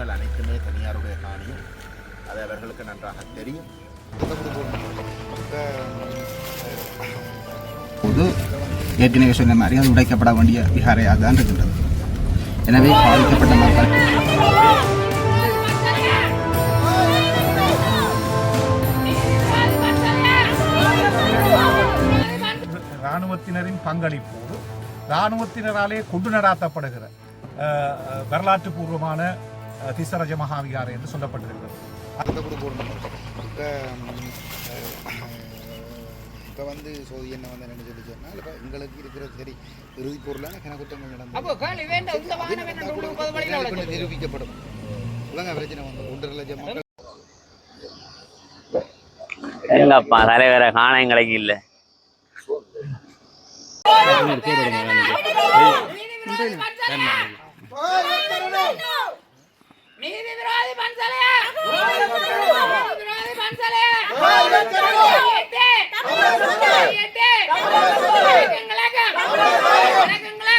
காணிகள் அனைத்துமே தனியாருடைய காணிகள் அது அவர்களுக்கு நன்றாக தெரியும். போது ஏற்கனவே சொன்ன மாதிரி அது உடைக்கப்பட வேண்டிய விகாரையாக தான் இருக்கின்றது. எனவே பாதிக்கப்பட்ட மக்கள் இராணுவத்தினரின் பங்களிப்போடு இராணுவத்தினராலே கொண்டு நடாத்தப்படுகிற வரலாற்று பூர்வமான திசரஜ மகாவிகாரை என்று சொல்லப்பட்டிருக்கிறது இப்போ இப்போ வந்து சோதி என்ன வந்து என்ன சொல்லி சொன்னால் இப்போ எங்களுக்கு இருக்கிற சரி இறுதி பொருளான கணக்குத்தங்கள் நடந்தது நிரூபிக்கப்படும் இவங்க பிரச்சனை வந்து ஒன்றரை லட்சம் மக்கள் எங்கப்பா தலைவரை காண எங்களுக்கு இல்லை நீதி விரோதி பன்சலே நீதி விரோதி பன்சலே கையெட்டு! கையெட்டு! வணக்கங்களாக! வணக்கங்களாக!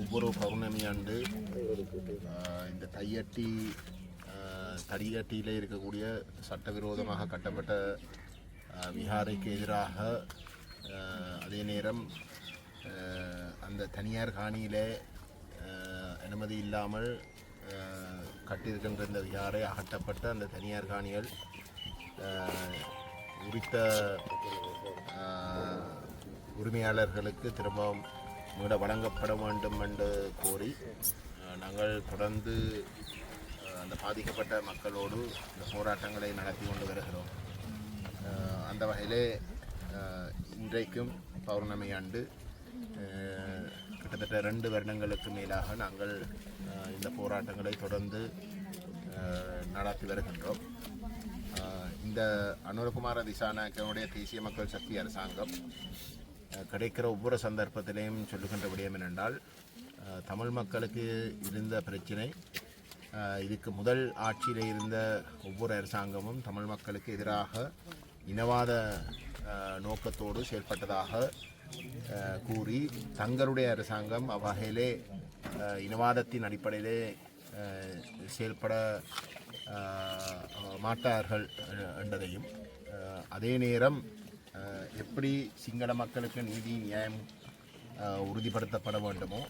ஒவ்வொரு பௌர்ணமி ஆண்டு இந்த கையட்டி தடியட்டியில் இருக்கக்கூடிய சட்டவிரோதமாக கட்டப்பட்ட விஹாரைக்கு எதிராக அதே நேரம் அந்த தனியார் காணியில் அனுமதி இல்லாமல் கட்டியிருக்கின்ற இந்த விஹாரை அகட்டப்பட்ட அந்த தனியார் காணிகள் குறித்த உரிமையாளர்களுக்கு திரும்பவும் மீள வழங்கப்பட வேண்டும் என்று கோரி நாங்கள் தொடர்ந்து அந்த பாதிக்கப்பட்ட மக்களோடு இந்த போராட்டங்களை நடத்தி கொண்டு வருகிறோம். அந்த வகையிலே இன்றைக்கும் பௌர்ணமி ஆண்டு கிட்டத்தட்ட ரெண்டு வருடங்களுக்கு மேலாக நாங்கள் இந்த போராட்டங்களை தொடர்ந்து நடத்தி வருகின்றோம். இந்த அனுரகுமார திசாநாயக்கனுடைய தேசிய மக்கள் சக்தி அரசாங்கம் கிடைக்கிற ஒவ்வொரு சந்தர்ப்பத்திலையும் சொல்லுகின்ற விடயம் என்னென்றால் தமிழ் மக்களுக்கு இருந்த பிரச்சனை இதுக்கு முதல் ஆட்சியில் இருந்த ஒவ்வொரு அரசாங்கமும் தமிழ் மக்களுக்கு எதிராக இனவாத நோக்கத்தோடு செயல்பட்டதாக கூறி தங்களுடைய அரசாங்கம் அவ்வகையிலே இனவாதத்தின் அடிப்படையிலே செயல்பட மாட்டார்கள் அஹ், என்பதையும் அதே நேரம் எப்படி சிங்கள மக்களுக்கு நீதி நியாயம் உறுதிப்படுத்தப்பட வேண்டுமோ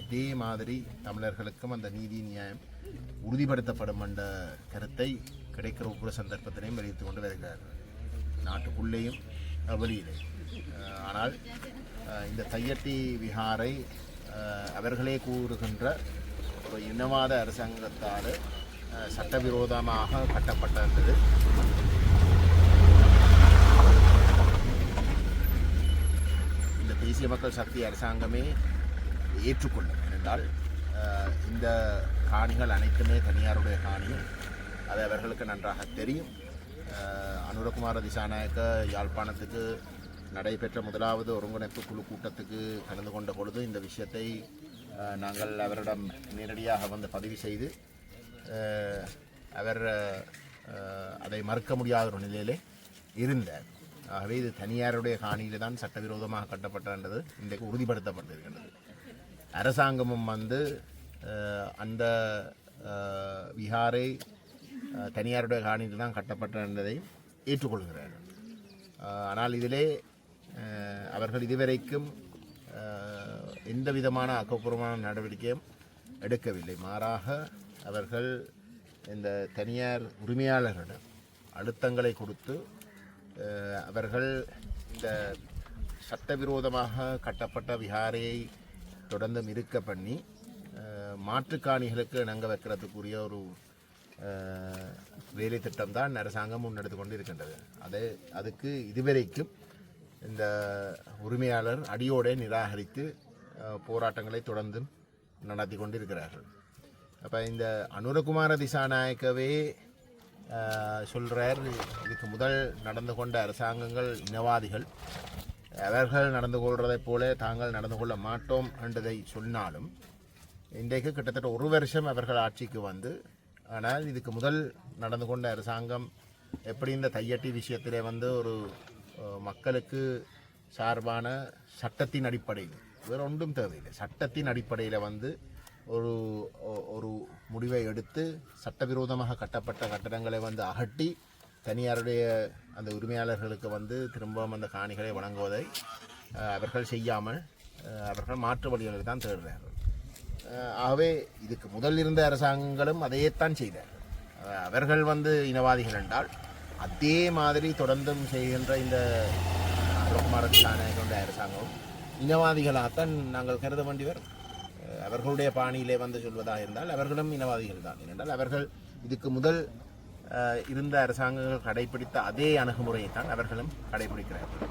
அதே மாதிரி தமிழர்களுக்கும் அந்த நீதி நியாயம் உறுதிப்படுத்தப்படும் என்ற கருத்தை கிடைக்கிற ஒவ்வொரு சந்தர்ப்பத்திலையும் வெளியிட்டு கொண்டு வருகிறார்கள். நாட்டுக்குள்ளேயும் வெளியிலே. ஆனால் இந்த தையட்டி விஹாரை அவர்களே கூறுகின்ற ஒரு இனவாத அரசாங்கத்தால் சட்டவிரோதமாக கட்டப்பட்டிருந்தது இந்த தேசிய மக்கள் சக்தி அரசாங்கமே ஏற்றுக்கொள்ளும் என்றால் இந்த காணிகள் அனைத்துமே தனியாருடைய காணிகள் அது அவர்களுக்கு நன்றாக தெரியும். அனுரகுமார திசாநாயக்க யாழ்ப்பாணத்துக்கு நடைபெற்ற முதலாவது ஒருங்கிணைப்பு குழு கூட்டத்துக்கு கலந்து கொண்ட பொழுது இந்த விஷயத்தை நாங்கள் அவரிடம் நேரடியாக வந்து பதிவு செய்து அவர் அதை மறுக்க முடியாத ஒரு நிலையிலே இருந்தார். ஆகவே இது தனியாருடைய காணியில் தான் சட்டவிரோதமாக கட்டப்பட்டது இன்றைக்கு உறுதிப்படுத்தப்பட்டிருக்கின்றது அரசாங்கமும் வந்து அந்த விஹாரை தனியாருடைய காணியில் தான் கட்டப்பட்ட என்பதை ஏற்றுக்கொள்கிறார்கள் ஆனால் இதிலே அவர்கள் இதுவரைக்கும் எந்த விதமான ஆக்கப்பூர்வமான நடவடிக்கையும் எடுக்கவில்லை. மாறாக அவர்கள் இந்த தனியார் உரிமையாளர்களிடம் அழுத்தங்களை கொடுத்து அவர்கள் இந்த சட்டவிரோதமாக கட்டப்பட்ட விஹாரையை தொடர்ந்து இருக்க பண்ணி மாற்றுக்காணிகளுக்கு இணங்க வைக்கிறதுக்குரிய ஒரு வேலை திட்டம் தான் அரசாங்கம் முன்னெடுத்து கொண்டு இருக்கின்றது அது அதுக்கு இதுவரைக்கும் இந்த உரிமையாளர் அடியோடே நிராகரித்து போராட்டங்களை தொடர்ந்தும் நடத்தி கொண்டிருக்கிறார்கள். அப்போ இந்த அனுரகுமார திசாநாயக்கவே சொல்கிறார் இதுக்கு முதல் நடந்து கொண்ட அரசாங்கங்கள் இனவாதிகள். அவர்கள் நடந்து கொள்வதைப் போல தாங்கள் நடந்து கொள்ள மாட்டோம் என்றதை சொன்னாலும் இன்றைக்கு கிட்டத்தட்ட ஒரு வருஷம் அவர்கள் ஆட்சிக்கு வந்து ஆனால் இதுக்கு முதல் நடந்து கொண்ட அரசாங்கம் எப்படி இந்த தையட்டி விஷயத்திலே வந்து ஒரு மக்களுக்கு சார்பான சட்டத்தின் அடிப்படையில் வேறு ஒன்றும் தேவையில்லை. சட்டத்தின் அடிப்படையில் வந்து ஒரு ஒரு முடிவை எடுத்து சட்டவிரோதமாக கட்டப்பட்ட கட்டடங்களை வந்து அகட்டி தனியாருடைய அந்த உரிமையாளர்களுக்கு வந்து திரும்பவும் அந்த காணிகளை வழங்குவதை அவர்கள் செய்யாமல் அவர்கள் மாற்று வழிகளை தான் தேடுறார்கள். ஆகவே இதுக்கு முதல் இருந்த அரசாங்கங்களும் அதையேத்தான் செய்தார்கள். அவர்கள் வந்து இனவாதிகள் என்றால் அதே மாதிரி தொடர்ந்தும் செய்கின்ற இந்த கொண்ட அரசாங்கம் இனவாதிகளாகத்தான் நாங்கள் கருத வேண்டி வரும். அவர்களுடைய பாணியிலே வந்து சொல்வதாக இருந்தால் அவர்களும் இனவாதிகள் தான். ஏனென்றால் அவர்கள் இதுக்கு முதல் இருந்த அரசாங்கங்கள் கடைபிடித்த அதே அணுகுமுறையை தான் அவர்களும் கடைபிடிக்கிறார்கள்.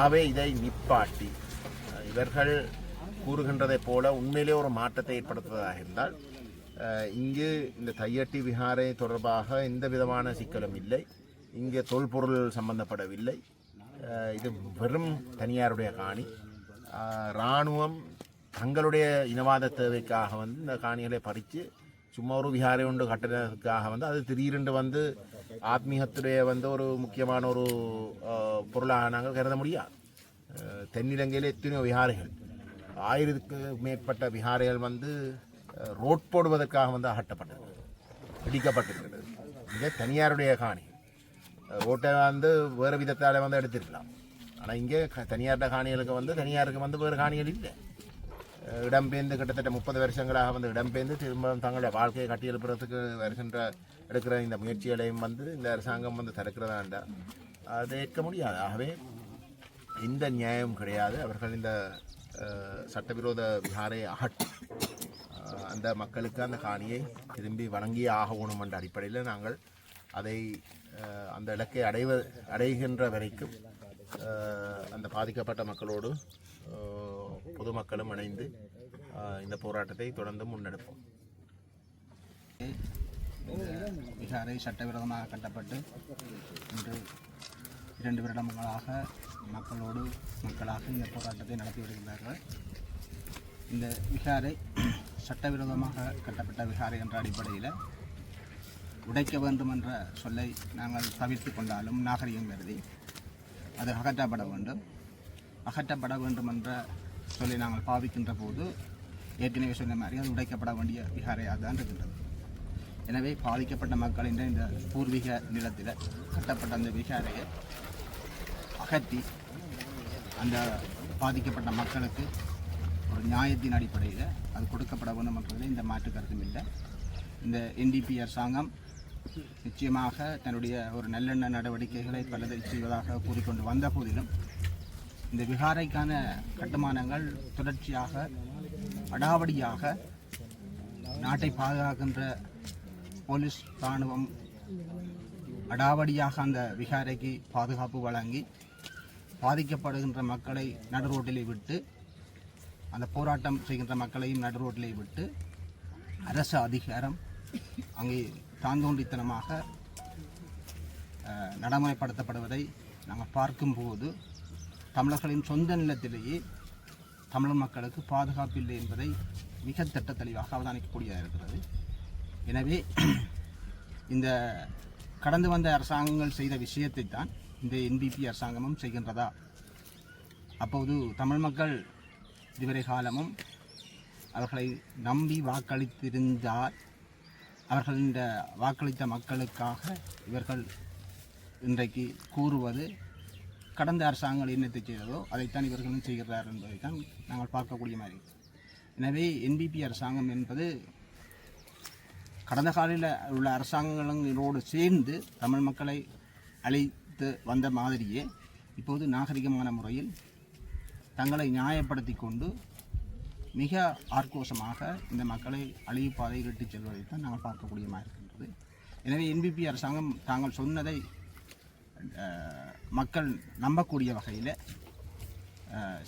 ஆவே ஆகவே இதை நிப்பாட்டி இவர்கள் கூறுகின்றதைப் போல உண்மையிலே ஒரு மாற்றத்தை ஏற்படுத்துவதாக இருந்தால் இங்கு இந்த தையட்டி விஹாரை தொடர்பாக எந்த விதமான சிக்கலும் இல்லை. இங்கே தொல்பொருள் சம்பந்தப்படவில்லை. இது வெறும் தனியாருடைய காணி. இராணுவம் தங்களுடைய இனவாத தேவைக்காக வந்து இந்த காணிகளை பறித்து சும்மா ஒரு விஹாரை ஒன்று கட்டினதுக்காக வந்து அது திடீரென்று வந்து ஆத்மீகத்துடைய வந்து ஒரு முக்கியமான ஒரு பொருளாக நாங்கள் கருத முடியாது. தென்னிலங்கையில் எத்தனையோ விஹாரைகள் ஆயிரத்துக்கு மேற்பட்ட விஹாரைகள் வந்து ரோட் போடுவதற்காக வந்து அகட்டப்பட்டிருக்கிறது இடிக்கப்பட்டிருக்கிறது. இங்கே தனியாருடைய காணி. ரோட்டை வந்து வேறு விதத்தால் வந்து எடுத்துருக்கலாம். ஆனால் இங்கே க- தனியார்ட காணிகளுக்கு வந்து தனியாருக்கு வந்து வேறு காணிகள் இல்லை. இடம்பெயர்ந்து கிட்டத்தட்ட முப்பது வருஷங்களாக வந்து இடம்பெயர்ந்து திரும்ப தங்களுடைய வாழ்க்கையை கட்டியெழுப்புறதுக்கு வருகின்ற எடுக்கிற இந்த முயற்சிகளையும் வந்து இந்த அரசாங்கம் வந்து தடுக்கிறதாண்டா. அதை ஏற்க முடியாது. ஆகவே இந்த நியாயம் கிடையாது. அவர்கள் இந்த சட்டவிரோத விகாரை அகற்றி அந்த மக்களுக்கு அந்த காணியை திரும்பி வழங்கியே ஆகணும் என்ற அடிப்படையில் நாங்கள் அதை அந்த இலக்கை அடைவ அடைகின்ற வரைக்கும் அந்த பாதிக்கப்பட்ட மக்களோடு பொதுமக்களும் இணைந்து இந்த போராட்டத்தை தொடர்ந்து முன்னெடுப்போம். விகாரை சட்டவிரோதமாக கட்டப்பட்டு இன்று இரண்டு வருடங்களாக மக்களோடு மக்களாக இந்த போராட்டத்தை நடத்தி வருகின்றார்கள் இந்த விகாரை சட்டவிரோதமாக கட்டப்பட்ட விகாரை என்ற அடிப்படையில் உடைக்க வேண்டும் என்ற சொல்லை நாங்கள் தவிர்த்து கொண்டாலும் நாகரிகம் கருதி அது அகற்றப்பட வேண்டும். அகற்றப்பட வேண்டும் என்ற சொல்லி நாங்கள் பாவிக்கின்ற போது ஏற்கனவே சொன்ன மாதிரி அது உடைக்கப்பட வேண்டிய விகாரையாக தான் இருக்கின்றது. எனவே பாதிக்கப்பட்ட மக்களின் இந்த பூர்வீக நிலத்தில் கட்டப்பட்ட அந்த விகாரையை அகற்றி அந்த பாதிக்கப்பட்ட மக்களுக்கு ஒரு நியாயத்தின் அடிப்படையில் அது கொடுக்கப்பட வேண்டும் என்றதில் இந்த மாற்று கருத்தும் இல்லை. இந்த என்டிபி அரசாங்கம் நிச்சயமாக தன்னுடைய ஒரு நல்லெண்ண நடவடிக்கைகளை பலதை செய்வதாக கூறிக்கொண்டு வந்த போதிலும் இந்த விகாரைக்கான கட்டுமானங்கள் தொடர்ச்சியாக அடாவடியாக நாட்டை பாதுகாக்கின்ற போலீஸ் இராணுவம் அடாவடியாக அந்த விகாரைக்கு பாதுகாப்பு வழங்கி பாதிக்கப்படுகின்ற மக்களை நடு ரோட்டிலே விட்டு அந்த போராட்டம் செய்கின்ற மக்களையும் நடு ரோட்டிலே விட்டு அரசு அதிகாரம் அங்கே தாந்தோண்டித்தனமாக நடைமுறைப்படுத்தப்படுவதை நாங்கள் பார்க்கும்போது தமிழர்களின் சொந்த நிலத்திலேயே தமிழ் மக்களுக்கு பாதுகாப்பு இல்லை என்பதை மிக திட்ட தெளிவாக அவதானிக்கக்கூடியதாக இருக்கிறது. எனவே இந்த கடந்து வந்த அரசாங்கங்கள் செய்த விஷயத்தை தான் இந்த என்பிபி அரசாங்கமும் செய்கின்றதா? அப்போது தமிழ் மக்கள் இதுவரை காலமும் அவர்களை நம்பி வாக்களித்திருந்தால் அவர்கள் இந்த வாக்களித்த மக்களுக்காக இவர்கள் இன்றைக்கு கூறுவது கடந்த அரசாங்கங்கள் என்னத்தை செய்ததோ அதைத்தான் இவர்களும் செய்கிறார் என்பதை தான் நாங்கள் பார்க்கக்கூடிய மாதிரி. எனவே என்பிபி அரசாங்கம் என்பது கடந்த காலையில் உள்ள அரசாங்கங்களோடு சேர்ந்து தமிழ் மக்களை அழைத்து வந்த மாதிரியே இப்போது நாகரிகமான முறையில் தங்களை நியாயப்படுத்தி கொண்டு மிக ஆக்ரோஷமாக இந்த மக்களை அழிவு பாதையில் இட்டுச் செல்வதைத்தான் நாங்கள் பார்க்கக்கூடியமாக இருக்கின்றது. எனவே என்பிபி அரசாங்கம் தாங்கள் சொன்னதை மக்கள் நம்பக்கூடிய வகையில்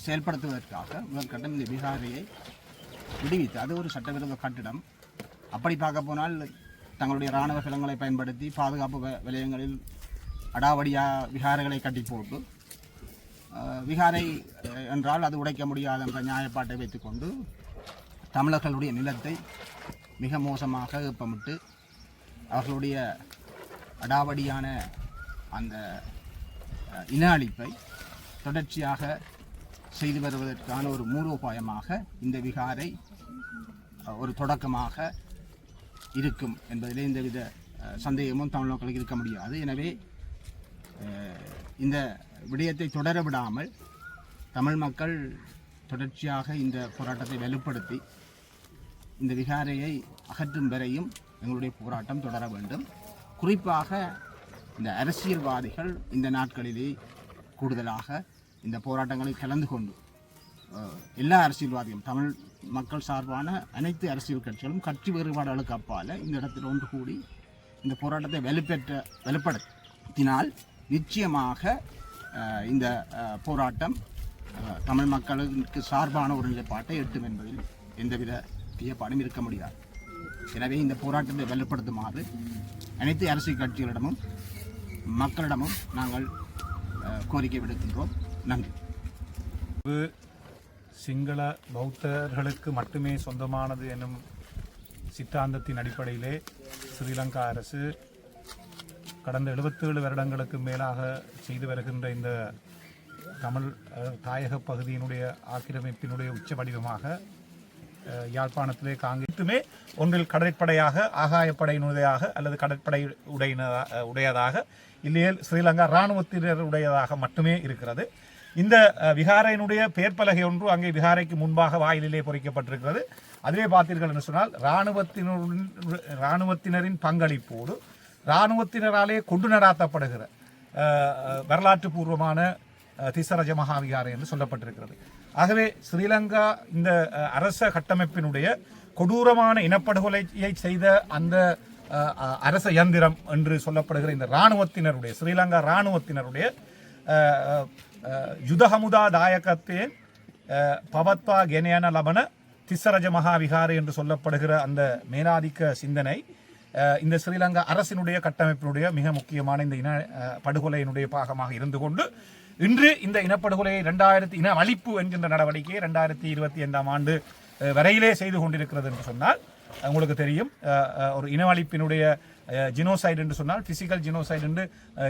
செயல்படுத்துவதற்காக முதற்கட்டம் இந்த பீகாரியை விடுவித்து அது ஒரு சட்டவிரோத கட்டிடம். அப்படி பார்க்க போனால் தங்களுடைய இராணுவ கிளங்களை பயன்படுத்தி பாதுகாப்பு விலையங்களில் அடாவடியாக அடாவடியா விகாரைகளை கட்டி போட்டு விகாரை என்றால் அது உடைக்க முடியாது என்ற நியாயப்பாட்டை வைத்துக்கொண்டு தமிழர்களுடைய நிலத்தை மிக மோசமாக ஏப்பமிட்டு அவர்களுடைய அடாவடியான அந்த இன அழிப்பை தொடர்ச்சியாக செய்து வருவதற்கான ஒரு மூலோபாயமாக இந்த விகாரை ஒரு தொடக்கமாக இருக்கும் என்பதிலே எந்தவித சந்தேகமும் தமிழ் மக்களுக்கு இருக்க முடியாது. எனவே இந்த விடயத்தை தொடர விடாமல் தமிழ் மக்கள் தொடர்ச்சியாக இந்த போராட்டத்தை வலுப்படுத்தி இந்த விகாரையை அகற்றும் வரையும் எங்களுடைய போராட்டம் தொடர வேண்டும். குறிப்பாக இந்த அரசியல்வாதிகள் இந்த நாட்களிலே கூடுதலாக இந்த போராட்டங்களில் கலந்து கொண்டு எல்லா அரசியல்வாதிகளும் தமிழ் மக்கள் சார்பான அனைத்து அரசியல் கட்சிகளும் கட்சி வேறுபாடுகளுக்கு அப்பால் இந்த இடத்தில் ஒன்று கூடி இந்த போராட்டத்தை வலுப்பெற்ற வலுப்படுத்தினால் நிச்சயமாக இந்த போராட்டம் தமிழ் மக்களுக்கு சார்பான ஒரு நிலைப்பாட்டை எட்டும் என்பதில் எந்தவித ஐயப்பாடும் இருக்க முடியாது. எனவே இந்த போராட்டத்தை வலுப்படுத்துமாறு அனைத்து அரசியல் கட்சிகளிடமும் மக்களிடமும் நாங்கள் கோரிக்கை விடுக்கின்றோம். நன்றி. சிங்கள பௌத்தர்களுக்கு மட்டுமே சொந்தமானது எனும் சித்தாந்தத்தின் அடிப்படையிலே ஸ்ரீலங்கா அரசு கடந்த 77 வருடங்களுக்கு மேலாக செய்து வருகின்ற இந்த தமிழ் தாயக பகுதியினுடைய ஆக்கிரமிப்பினுடைய உச்ச வடிவமாக யாழ்ப்பாணத்திலே காங்கிரத்துமே ஒன்றில் கடற்படையாக ஆகாயப்படையினுடையாக அல்லது கடற்படை உடையினதா உடையதாக இல்லையேல் ஸ்ரீலங்கா இராணுவத்தினருடையதாக மட்டுமே இருக்கிறது. இந்த விகாரையினுடைய பேர்பலகை ஒன்று அங்கே விகாரைக்கு முன்பாக வாயிலே பொறிக்கப்பட்டிருக்கிறது. அதிலே பார்த்தீர்கள் என்று சொன்னால் இராணுவத்தினருடன் இராணுவத்தினரின் பங்களிப்போடு இராணுவத்தினராலே கொண்டு நடாத்தப்படுகிற வரலாற்று பூர்வமான திசரஜ மகாவிகாரை என்று சொல்லப்பட்டிருக்கிறது. ஆகவே ஸ்ரீலங்கா இந்த அரச கட்டமைப்பினுடைய கொடூரமான இனப்படுகொலையை செய்த அந்த அரச இயந்திரம் என்று சொல்லப்படுகிற இந்த இராணுவத்தினருடைய ஸ்ரீலங்கா இராணுவத்தினருடைய யுதஹமுதா தாயகத்தேன் பவத்வா கெனயன லபன திசரஜ மகாவிகாரி என்று சொல்லப்படுகிற அந்த மேலாதிக்க சிந்தனை இந்த ஸ்ரீலங்கா அரசினுடைய கட்டமைப்பினுடைய மிக முக்கியமான இந்த இன படுகொலையினுடைய பாகமாக இருந்து கொண்டு இன்று இந்த இனப்படுகொலையை ரெண்டாயிரத்தி இன அழிப்பு என்கின்ற நடவடிக்கையை ரெண்டாயிரத்தி இருபத்தி ஐந்தாம் ஆண்டு வரையிலே செய்து கொண்டிருக்கிறது என்று சொன்னால் உங்களுக்கு தெரியும். ஒரு இனவழிப்பினுடைய ஜினோசைடு என்று சொன்னால் பிசிக்கல் ஜினோசைடு என்று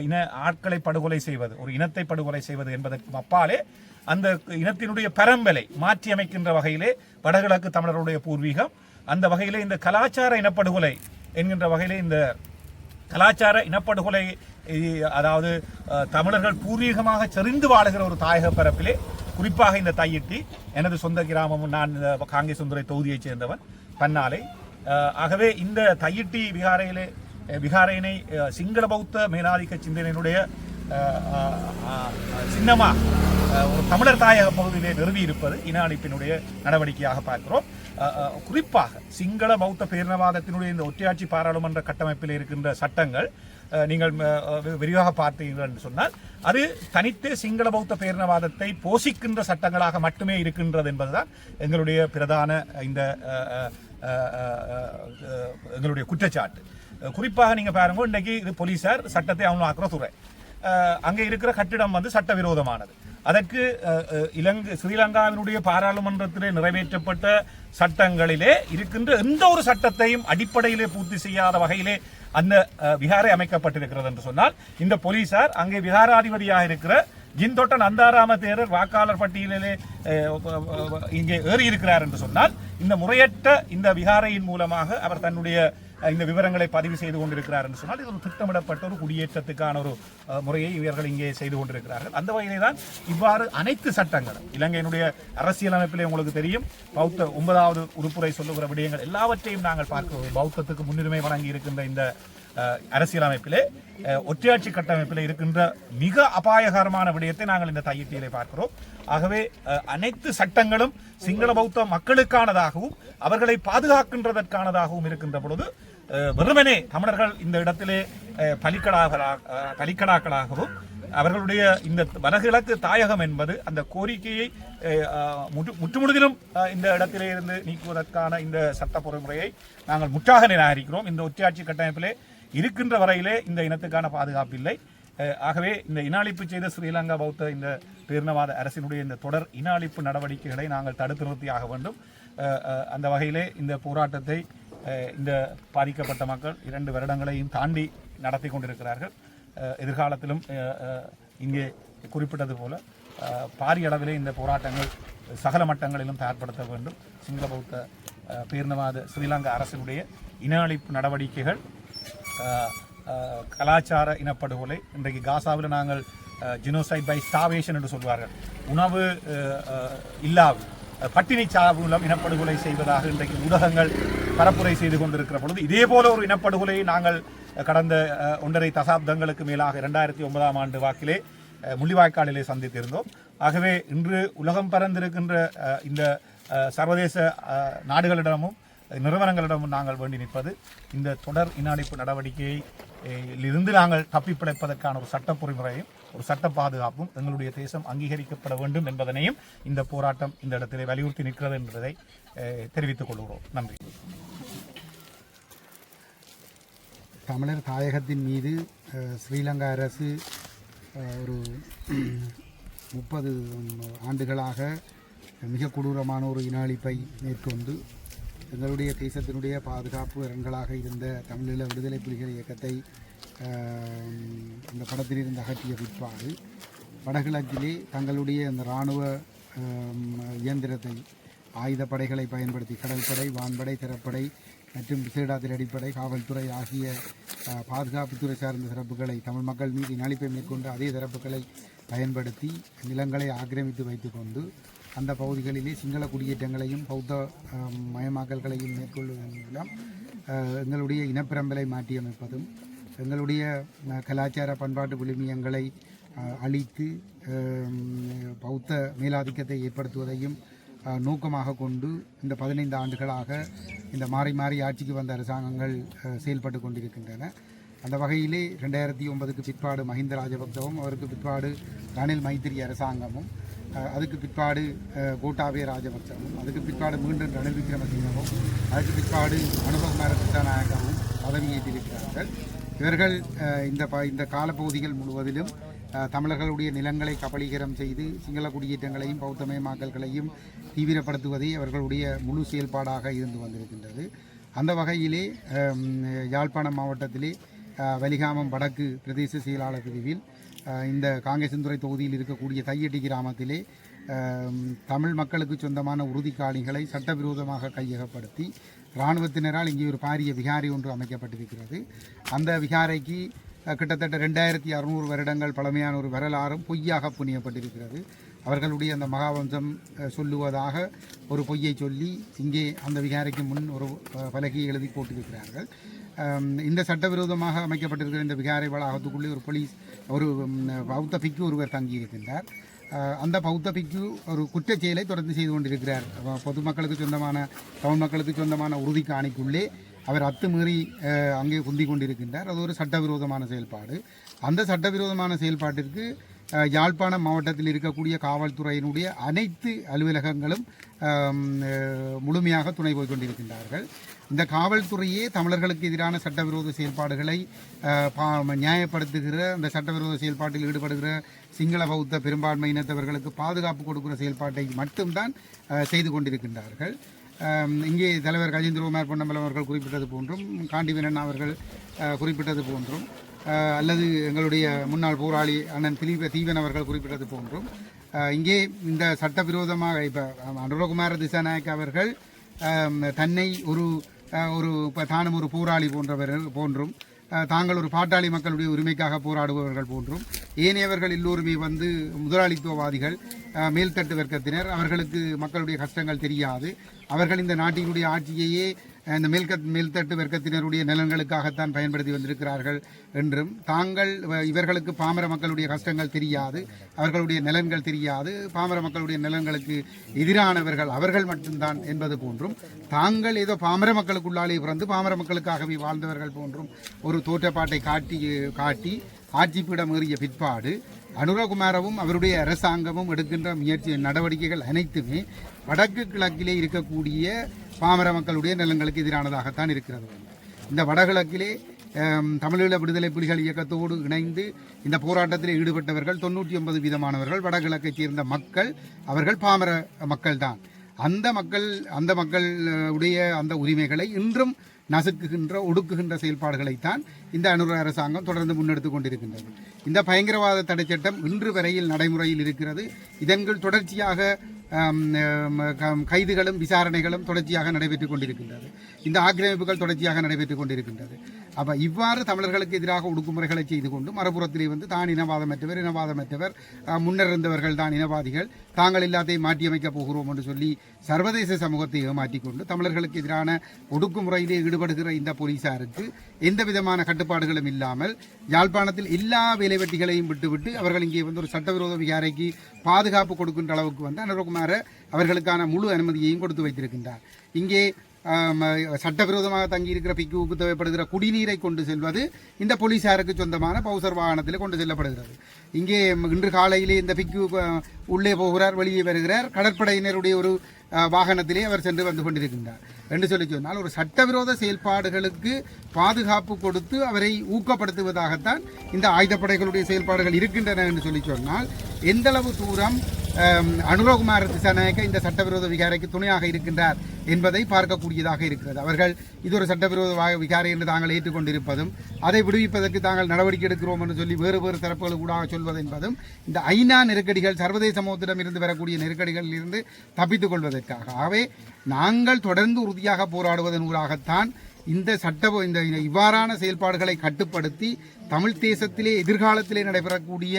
இன ஆட்களை படுகொலை செய்வது ஒரு இனத்தை படுகொலை செய்வது என்பதற்கு அப்பாலே அந்த இனத்தினுடைய பரம்பலை மாற்றி அமைக்கின்ற வகையிலே வடகிழக்கு தமிழருடைய பூர்வீகம் அந்த வகையிலே இந்த கலாச்சார இனப்படுகொலை என்கின்ற வகையிலே இந்த கலாச்சார இனப்படுகொலை அதாவது தமிழர்கள் பூர்வீகமாக செறிந்து வாழுகிற ஒரு தாயக பரப்பிலே குறிப்பாக இந்த தையிட்டி எனது சொந்த கிராமமும் நான் இந்த தொகுதியைச் சேர்ந்தவன். பன்னாலை. ஆகவே இந்த தையிட்டி விகாரையிலே விகாரையினை சிங்கள பௌத்த மேலாதிக்க சிந்தனையினுடைய சின்னமா ஒரு தமிழர் தாயக பகுதியிலே நிறுவி இருப்பது இன அழிப்பினுடைய நடவடிக்கையாக பார்க்கிறோம். குறிப்பாக சிங்கள பௌத்த பேரினவாதத்தினுடைய இந்த ஒற்றையாட்சி பாராளுமன்ற கட்டமைப்பில் இருக்கின்ற சட்டங்கள் நீங்கள் விரிவாக பார்த்தீர்கள் என்று சொன்னால் அது தனித்து சிங்கள பௌத்த பேரினவாதத்தை போஷிக்கின்ற சட்டங்களாக மட்டுமே இருக்கின்றது என்பதுதான் எங்களுடைய பிரதான இந்த எங்களுடைய குற்றச்சாட்டு. குறிப்பாக நீங்கள் பாருங்க இன்னைக்கு இது போலீசார் சட்டத்தை அமலாக்குற துறை. அங்கே இருக்கிற கட்டிடம் வந்து சட்டவிரோதமானது. அதற்கு இலங்கை ஸ்ரீலங்காவினுடைய பாராளுமன்றத்திலே நிறைவேற்றப்பட்ட சட்டங்களிலே இருக்கின்ற எந்த ஒரு சட்டத்தையும் அடிப்படையிலே பூர்த்தி செய்யாத வகையிலே அந்த விகாரை அமைக்கப்பட்டிருக்கிறது என்று சொன்னால் இந்த போலீசார் அங்கே விகாராதிபதியாக இருக்கிற ஜின்தொட்டன் அந்தாராம தேரர் வாக்காளர் பட்டியலிலே இங்கே ஏறி இருக்கிறார் என்று சொன்னால் இந்த முறையற்ற இந்த விகாரையின் மூலமாக அவர் தன்னுடைய இந்த விவரங்களை பதிவு செய்து கொண்டிருக்கிறார் என்று சொன்னால் இது ஒரு திட்டமிடப்பட்ட ஒரு குடியேற்றத்துக்கான ஒரு முறையை இவர்கள் இங்கே செய்து கொண்டிருக்கிறார்கள். அந்த வகையிலே தான் இவ்வாறு அனைத்து சட்டங்களும் இலங்கையினுடைய அரசியலமைப்பிலே உங்களுக்கு தெரியும் பௌத்த ஒன்பதாவது உறுப்புரை சொல்லுகிற விடயங்கள் எல்லாவற்றையும் நாங்கள் பார்க்கிறோம் பௌத்தத்துக்கு முன்னுரிமை வழங்கி இருக்கின்ற இந்த அரசியலமைப்பிலே ஒற்றையாட்சி கட்டமைப்பில் இருக்கின்ற மிக அபாயகரமான விடயத்தை நாங்கள் இந்த தையிட்டியிலே பார்க்கிறோம். ஆகவே அனைத்து சட்டங்களும் சிங்கள பௌத்த மக்களுக்கானதாகவும் அவர்களை பாதுகாக்கின்றதற்கானதாகவும் இருக்கின்ற பொழுது வெறுமனே தமிழர்கள் இந்த இடத்திலே பலிக்கடாக பலிக்கடாக்களாகவும் அவர்களுடைய இந்த வடகிழக்கு தாயகம் என்பது அந்த கோரிக்கையை முற்று- முற்றுமுழுதிலும் இந்த இடத்திலே இருந்து நீக்குவதற்கான இந்த சட்ட பொறிமுறையை நாங்கள் முற்றாக நிராகரிக்கிறோம். இந்த ஒற்றையாட்சி கட்டமைப்பிலே இருக்கின்ற வரையிலே இந்த இனத்துக்கான பாதுகாப்பு இல்லை. ஆகவே இந்த இன அழிப்பு செய்த ஸ்ரீலங்கா பௌத்த இந்த பேரினவாத அரசினுடைய இந்த தொடர் இன அழிப்பு நடவடிக்கைகளை நாங்கள் தடுத்து நிறுத்தியாக வேண்டும். அந்த வகையிலே இந்த போராட்டத்தை இந்த பாதிக்கப்பட்ட மக்கள் இரண்டு வருடங்களையும் தாண்டி நடத்தி கொண்டிருக்கிறார்கள். எதிர்காலத்திலும் இங்கே குறிப்பிட்டது போல பாரிய அளவிலே இந்த போராட்டங்கள் சகல மட்டங்களிலும் தயார்படுத்த வேண்டும். சிங்கள பௌத்த பேர்ந்தவாத ஸ்ரீலங்கா அரசினுடைய இன அழிப்பு நடவடிக்கைகள் கலாச்சார இனப்படுகொலை இன்றைக்கு காசாவில் நாங்கள் ஜினோசைட் பை ஸ்டாவேஷன் என்று சொல்வார்கள். உணவு இல்லாது இல்லாவு பட்டினி சாவு மூலம் இனப்படுகொலை செய்வதாக இன்றைக்கு ஊடகங்கள் பரப்புரை செய்து கொண்டிருக்கிற பொழுது இதே போல ஒரு இனப்படுகொலையை நாங்கள் கடந்த ஒன்றரை தசாப்தங்களுக்கு மேலாக இரண்டாயிரத்தி ஒன்பதாம் ஆண்டு வாக்கிலே முள்ளிவாய்க்காலிலே சந்தித்திருந்தோம். ஆகவே இன்று உலகம் பறந்திருக்கின்ற இந்த சர்வதேச நாடுகளிடமும் நிறுவனங்களிடமும் நாங்கள் வேண்டி நிற்பது. இந்த தொடர் இன நடவடிக்கையிலிருந்து நாங்கள் தப்பி பிழைப்பதற்கான ஒரு சட்ட பொறிமுறையும் ஒரு சட்ட பாதுகாப்பும் எங்களுடைய தேசம் அங்கீகரிக்கப்பட வேண்டும் என்பதனையும் இந்த போராட்டம் இந்த இடத்திலே வலியுறுத்தி நிற்கிறது என்பதை தெரிவித்துக் கொள்கிறோம். நன்றி. தமிழர் தாயகத்தின் மீது ஸ்ரீலங்கா அரசு ஒரு முப்பது ஆண்டுகளாக மிக கொடூரமான ஒரு இன அழிப்பை மேற்கொண்டு எங்களுடைய தேசத்தினுடைய பாதுகாப்பு அரண்களாக இருந்த தமிழீழ விடுதலை புலிகள் இயக்கத்தை இந்த படத்திலிருந்து அகற்றிய பிற்பாடு வடகிழக்கிலே தங்களுடைய அந்த இராணுவ இயந்திரத்தை ஆயுதப்படைகளை பயன்படுத்தி கடற்படை வான்படை திறப்படை மற்றும் விசேட அடிப்படை காவல்துறை ஆகிய பாதுகாப்புத்துறை சார்ந்த சிறப்புகளை தமிழ் மக்கள் மீது இனழிப்பை மேற்கொண்டு அதே சிறப்புகளை பயன்படுத்தி நிலங்களை ஆக்கிரமித்து வைத்துக்கொண்டு அந்த பகுதிகளிலே சிங்கள குடியேற்றங்களையும் பௌத்த மயமாக்கல்களையும் மேற்கொள்வதன் மூலம் எங்களுடைய இனப்பிரம்பலை மாற்றியமைப்பதும் எங்களுடைய கலாச்சார பண்பாட்டு விழுமியங்களை அழித்து பௌத்த மேலாதிக்கத்தை ஏற்படுத்துவதையும் நோக்கமாக கொண்டு இந்த பதினைந்து ஆண்டுகளாக இந்த மாறி மாறி ஆட்சிக்கு வந்த அரசாங்கங்கள் செயல்பட்டு கொண்டிருக்கின்றன. அந்த வகையிலே ரெண்டாயிரத்தி ஒன்பதுக்கு பிற்பாடு மஹிந்த ராஜபக்சவும் அவருக்கு பிற்பாடு ரணில் மைத்திரி அரசாங்கமும் அதுக்கு பிற்பாடு அஹ், கோட்டாபய ராஜபக்சவும் அதுக்கு பிற்பாடு மீண்டும் ரணில் விக்ரமசிங்கவும் அதுக்கு பிற்பாடு அனுபகுமார திசாநாயகவும் பதவியேற்றிருக்கிறார்கள் இவர்கள் இந்த ப இந்த காலப்பகுதிகள் முழுவதிலும் தமிழர்களுடைய நிலங்களை கபலீகரம் செய்து சிங்கள குடியேற்றங்களையும் பௌத்தமயமாக்கல்களையும் தீவிரப்படுத்துவதே அவர்களுடைய முழு செயல்பாடாக இருந்து வந்திருக்கின்றது. அந்த வகையிலே யாழ்ப்பாணம் மாவட்டத்திலே வலிகாமம் வடக்கு பிரதேச செயலாளர் பிரிவில் இந்த காங்கேசந்துறை தொகுதியில் இருக்கக்கூடிய தையட்டி கிராமத்திலே தமிழ் மக்களுக்கு சொந்தமான உறுதிக்காலிகளை சட்டவிரோதமாக கையகப்படுத்தி இராணுவத்தினரால் இங்கே ஒரு பாரிய விகாரை ஒன்று அமைக்கப்பட்டிருக்கிறது. அந்த விகாரைக்கு கிட்டத்தட்ட ரெண்டாயிரத்தி அறுநூறு வருடங்கள் பழமையான ஒரு வரலாறும் பொய்யாக புனியப்பட்டிருக்கிறது. அவர்களுடைய அந்த மகாவம்சம் சொல்லுவதாக ஒரு பொய்யை சொல்லி இங்கே அந்த விகாரைக்கு முன் ஒரு அஹ், பலகையை எழுதி போட்டிருக்கிறார்கள். இந்த சட்டவிரோதமாக அமைக்கப்பட்டிருக்கிற இந்த விகாரை வளாகத்துக்குள்ளே ஒரு போலீஸ் ஒரு பௌத்த பிக்கு ஒருவர் தங்கியிருக்கின்றார் அந்த பௌத்த பிக்கு ஒரு குற்றச் செயலை தொடர்ந்து செய்து கொண்டிருக்கிறார். பொதுமக்களுக்கு சொந்தமான தமிழ் மக்களுக்கு சொந்தமான உறுதி காணிக்குள்ளே அவர் அத்துமீறி அங்கே குந்தி கொண்டிருக்கின்றார். அது ஒரு சட்டவிரோதமான செயல்பாடு. அந்த சட்டவிரோதமான செயல்பாட்டிற்கு யாழ்ப்பாணம் மாவட்டத்தில் இருக்கக்கூடிய காவல்துறையினுடைய அனைத்து அலுவலகங்களும் முழுமையாக துணை போய் கொண்டிருக்கின்றார்கள். இந்த காவல்துறையே தமிழர்களுக்கு எதிரான சட்டவிரோத செயல்பாடுகளை பா- நியாயப்படுத்துகிற அந்த சட்டவிரோத செயல்பாட்டில் ஈடுபடுகிற சிங்கள பௌத்த பெரும்பான்மை இனத்தவர்களுக்கு பாதுகாப்பு கொடுக்கிற செயல்பாட்டை மட்டும்தான் செய்து கொண்டிருக்கின்றார்கள். இங்கே தலைவர் கஜேந்திரகுமார் பொன்னம்பலம் அவர்கள் குறிப்பிட்டது போன்றும் காண்டிவீரன் அவர்கள் குறிப்பிட்டது போன்றும் அல்லது எங்களுடைய முன்னாள் போராளி அண்ணன் திலீப தீவன் அவர்கள் குறிப்பிட்டது போன்றும். இங்கே இந்த சட்டவிரோதமாக இப்போ அனுரகுமார திசாநாயக் அவர்கள் தன்னை ஒரு ஒரு இப்போ தானும் ஒரு போராளி போன்றவர் போன்றும். தாங்கள் ஒரு பாட்டாளி மக்களுடைய உரிமைக்காக போராடுபவர்கள் போன்றும். ஏனையவர்கள் எல்லோருமே வந்து முதலாளித்துவவாதிகள் மேல்தட்டு வர்க்கத்தினர். அவர்களுக்கு மக்களுடைய கஷ்டங்கள் தெரியாது. அவர்கள் இந்த நாட்டினுடைய ஆட்சியையே இந்த மேல்க மேல்தட்டு வர்க்கத்தினருடைய நலன்களுக்காகத்தான் பயன்படுத்தி வந்திருக்கிறார்கள் என்றும் தாங்கள் இவர்களுக்கு பாமர மக்களுடைய கஷ்டங்கள் தெரியாது அவர்களுடைய நலன்கள் தெரியாது பாமர மக்களுடைய நலன்களுக்கு எதிரானவர்கள் அவர்கள் மட்டும்தான் என்பது போன்றும் தாங்கள் ஏதோ பாமர மக்களுக்குள்ளாலே பிறந்து பாமர மக்களுக்காகவே வாழ்ந்தவர்கள் போன்றும் ஒரு தோற்றப்பாட்டை காட்டி காட்டி ஆட்சிப்பிடம் ஏறிய பிற்பாடு அனுரகுமாரவும் அவருடைய அரசாங்கமும் எடுக்கின்ற முயற்சி நடவடிக்கைகள் அனைத்துமே வடக்கு கிழக்கிலே இருக்கக்கூடிய பாமர மக்களுடைய நிலங்களுக்கு எதிரானதாகத்தான் இருக்கிறது. இந்த வடகிழக்கிலே தமிழீழ விடுதலை புலிகள் இயக்கத்தோடு இணைந்து இந்த போராட்டத்தில் ஈடுபட்டவர்கள் தொண்ணூற்றி ஒன்பது வீதமானவர்கள் வடகிழக்கை சேர்ந்த மக்கள் அவர்கள் பாமர மக்கள்தான். அந்த மக்கள் அந்த மக்கள் உடைய அந்த உரிமைகளை இன்றும் நசுக்குகின்ற ஒடுக்குகின்ற செயல்பாடுகளைத்தான் இந்த அனுர அரசாங்கம் தொடர்ந்து முன்னெடுத்து கொண்டிருக்கின்றது. இந்த பயங்கரவாத தடை சட்டம் இன்று வரையில் நடைமுறையில் இருக்கிறது. இதன்கள் தொடர்ச்சியாக கைதுகளும் விசாரணைகளும் தொடர்ச்சியாக நடைபெற்றுக் கொண்டிருக்கின்றது. இந்த ஆக்கிரமிப்புகள் தொடர்ச்சியாக நடைபெற்றுக் கொண்டிருக்கின்றது. அப்ப இவ்வாறு தமிழர்களுக்கு எதிராக ஒடுக்குமுறைகளை செய்து கொண்டு மறுபுறத்திலே வந்து தான் இனவாதமற்றவர் இனவாதமற்றவர் முன்னர் இருந்தவர்கள் தான் இனவாதிகள் தாங்கள் எல்லாத்தையும் மாற்றியமைக்கப் போகிறோம் என்று சொல்லி சர்வதேச சமூகத்தை ஏமாற்றி கொண்டு தமிழர்களுக்கு எதிரான ஒடுக்குமுறையிலே ஈடுபடுகிற இந்த போலீசாருக்கு எந்த விதமான கட்டுப்பாடுகளும் இல்லாமல் யாழ்ப்பாணத்தில் எல்லா வேலைவெட்டிகளையும் விட்டுவிட்டு அவர்கள் இங்கே வந்து ஒரு சட்டவிரோத விகாரைக்கு பாதுகாப்பு கொடுக்கின்ற அளவுக்கு வந்து அனுரகுமார அவர்களுக்கான முழு அனுமதியையும் கொடுத்து வைத்திருக்கின்றார். இங்கே சட்டவிரோதமாக தங்கியிருக்கிற பிக்குவுக்கு தேவைப்படுகிற குடிநீரை கொண்டு செல்வது இந்த போலீசாருக்கு சொந்தமான பவுசர் வாகனத்தில் கொண்டு செல்லப்படுகிறது. இங்கே இன்று காலையிலே இந்த பிக்கு உள்ளே போகிறார் வெளியே வருகிறார். கடற்படையினருடைய ஒரு வாகனத்திலே அவர் சென்று வந்து கொண்டிருக்கின்றார். என்று சொல்லி சொன்னால் ஒரு சட்டவிரோத செயல்பாடுகளுக்கு பாதுகாப்பு கொடுத்து அவரை ஊக்கப்படுத்துவதாகத்தான் இந்த ஆயுதப்படைகளுடைய செயல்பாடுகள் இருக்கின்றன என்று சொல்லி சொன்னால் எந்தளவு தூரம் அம், அனுரகுமார் திசாநாயக்க இந்த சட்டவிரோத விகாரைக்கு துணையாக இருக்கின்றார் என்பதை பார்க்கக்கூடியதாக இருக்கிறது. அவர்கள் இது ஒரு சட்டவிரோத விகாரை என்று தாங்கள் ஏற்றுக்கொண்டிருப்பதும் அதை விடுவிப்பதற்கு தாங்கள் நடவடிக்கை எடுக்கிறோம் என்று சொல்லி வேறு வேறு தரப்புகள் கூட சொல்வது என்பதும் இந்த ஐநா நெருக்கடிகள் சர்வதேச சமூகத்திடம் இருந்து வரக்கூடிய நெருக்கடிகளில் இருந்து தப்பித்துக் கொள்வதற்காக. ஆகவே நாங்கள் தொடர்ந்து உறுதியாக போராடுவதன் ஊடாகத்தான் இந்த சட்ட இந்த இவ்வாறான செயல்பாடுகளை கட்டுப்படுத்தி தமிழ் தேசத்திலே எதிர்காலத்திலே நடைபெறக்கூடிய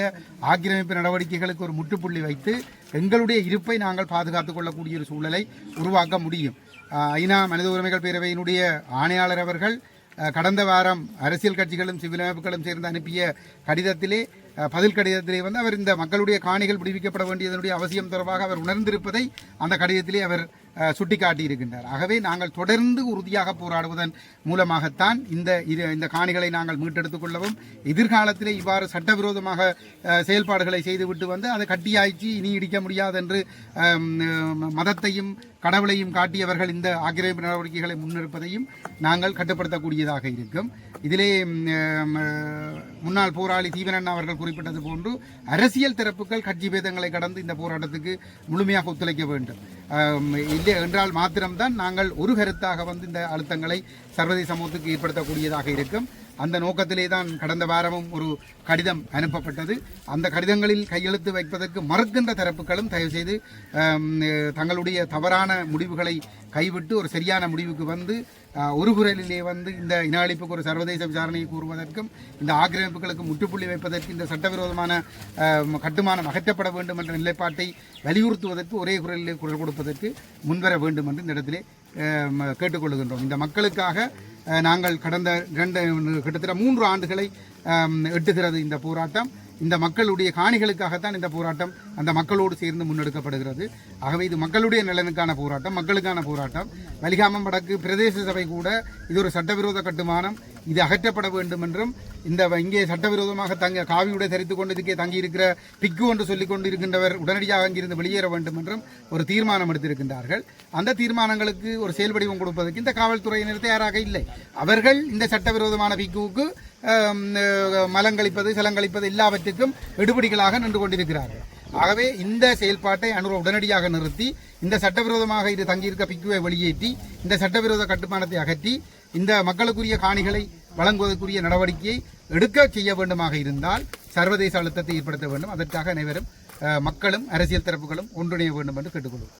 ஆக்கிரமிப்பு நடவடிக்கைகளுக்கு ஒரு முற்றுப்புள்ளி வைத்து எங்களுடைய இருப்பை நாங்கள் பாதுகாத்துக் கொள்ளக்கூடிய ஒரு சூழலை உருவாக்க முடியும். ஐநா மனித உரிமைகள் பேரவையினுடைய ஆணையாளர் அவர்கள் கடந்த வாரம் அரசியல் கட்சிகளும் சிவில் அமைப்புகளும் சேர்ந்து அனுப்பிய கடிதத்திலே பதில் கடிதத்திலே வந்து அவர் இந்த மக்களுடைய காணிகள் விடுவிக்கப்பட வேண்டியதனுடைய அவசியம் தொடர்பாக அவர் உணர்ந்திருப்பதை அந்த கடிதத்திலே அவர் சுட்டிக்காட்டியிருக்கின்றார். ஆகவே நாங்கள் தொடர்ந்து உறுதியாக போராடுவதன் மூலமாகத்தான் இந்த இரு- இந்த காணிகளை நாங்கள் மீட்டெடுத்துக் கொள்ளவும் எதிர்காலத்திலே இவ்வாறு சட்டவிரோதமாக செயல்பாடுகளை செய்துவிட்டு வந்து அதை கட்டியாய்ச்சி இனி இடிக்க முடியாது என்று மதத்தையும் கடவுளையும் காட்டியவர்கள் இந்த ஆக்கிரமிப்பு நடவடிக்கைகளை முன்னெடுப்பதையும் நாங்கள் கட்டுப்படுத்தக்கூடியதாக இருக்கும். இதிலே முன்னாள் போராளி தீவனன் அவர்கள் குறிப்பிட்டது போன்று அரசியல் தரப்புகள் கட்சி பேதங்களை கடந்து இந்த போராட்டத்துக்கு முழுமையாக ஒத்துழைக்க வேண்டும். இல்லை என்றால் மாத்திரம்தான் நாங்கள் ஒரு கருத்தாக வந்து இந்த அழுத்தங்களை சர்வதேச சமூகத்துக்கு ஏற்படுத்தக்கூடியதாக இருக்கும். அந்த நோக்கத்திலே தான் கடந்த வாரமும் ஒரு கடிதம் அனுப்பப்பட்டது. அந்த கடிதங்களில் கையெழுத்து வைப்பதற்கு மறுக்கின்ற தரப்புகளும் தயவுசெய்து தங்களுடைய தவறான முடிவுகளை கைவிட்டு ஒரு சரியான முடிவுக்கு வந்து ஒரு குரலிலே வந்து இந்த இன அழிப்புக்கு ஒரு சர்வதேச விசாரணையை கூறுவதற்கும் இந்த ஆக்கிரமிப்புகளுக்கு முற்றுப்புள்ளி வைப்பதற்கு இந்த சட்டவிரோதமான கட்டுமானம் அகற்றப்பட வேண்டும் என்ற நிலைப்பாட்டை வலியுறுத்துவதற்கு ஒரே குரலிலே குரல் கொடுப்பதற்கு முன்வர வேண்டும் என்று இந்த இடத்திலே ம- கேட்டுக்கொள்கின்றோம். இந்த மக்களுக்காக நாங்கள் கடந்த இரண்டு கிட்டத்தட்ட மூன்று ஆண்டுகளை எட்டுகிறது இந்த போராட்டம். இந்த மக்களுடைய காணிகளுக்காகத்தான் இந்த போராட்டம் அந்த மக்களோடு சேர்ந்து முன்னெடுக்கப்படுகிறது. ஆகவே இது மக்களுடைய நலனுக்கான போராட்டம் மக்களுக்கான போராட்டம். வலிகாமம் வடக்கு பிரதேச சபை கூட இது ஒரு சட்டவிரோத கட்டுமானம். இது அகற்றப்பட வேண்டும் என்றும் இந்த இங்கே சட்டவிரோதமாக தங்க காவியுடை தரித்துக் கொண்டு இதுக்கே தங்கியிருக்கிற பிக்கு என்று சொல்லிக் கொண்டு இருக்கின்றவர் உடனடியாக அங்கிருந்து வெளியேற வேண்டும் என்றும் ஒரு தீர்மானம் எடுத்திருக்கின்றார்கள். அந்த தீர்மானங்களுக்கு ஒரு செயல்படிவம் கொடுப்பதற்கு இந்த காவல்துறையினர் தயாராக இல்லை. அவர்கள் இந்த சட்டவிரோதமான பிக்குவுக்கு ஆம், மலங்களிப்பது சலங்களிப்பது எல்லாவற்றுக்கும் எடுபடிகளாக நின்று கொண்டிருக்கிறார்கள். ஆகவே இந்த செயல்பாட்டை அனுர உடனடியாக நிறுத்தி இந்த சட்டவிரோதமாக இது தங்கியிருக்க பிக்குவை வெளியேற்றி இந்த சட்டவிரோத கட்டுமானத்தை அகற்றி இந்த மக்களுக்குரிய காணிகளை வழங்குவதற்குரிய நடவடிக்கையை எடுக்க செய்ய வேண்டுமாக இருந்தால் சர்வதேச அழுத்தத்தை ஏற்படுத்த வேண்டும். அதற்காக அனைவரும் மக்களும் அரசியல் தரப்புகளும் ஒன்றிணைய வேண்டும் என்று கேட்டுக்கொள்வோம்.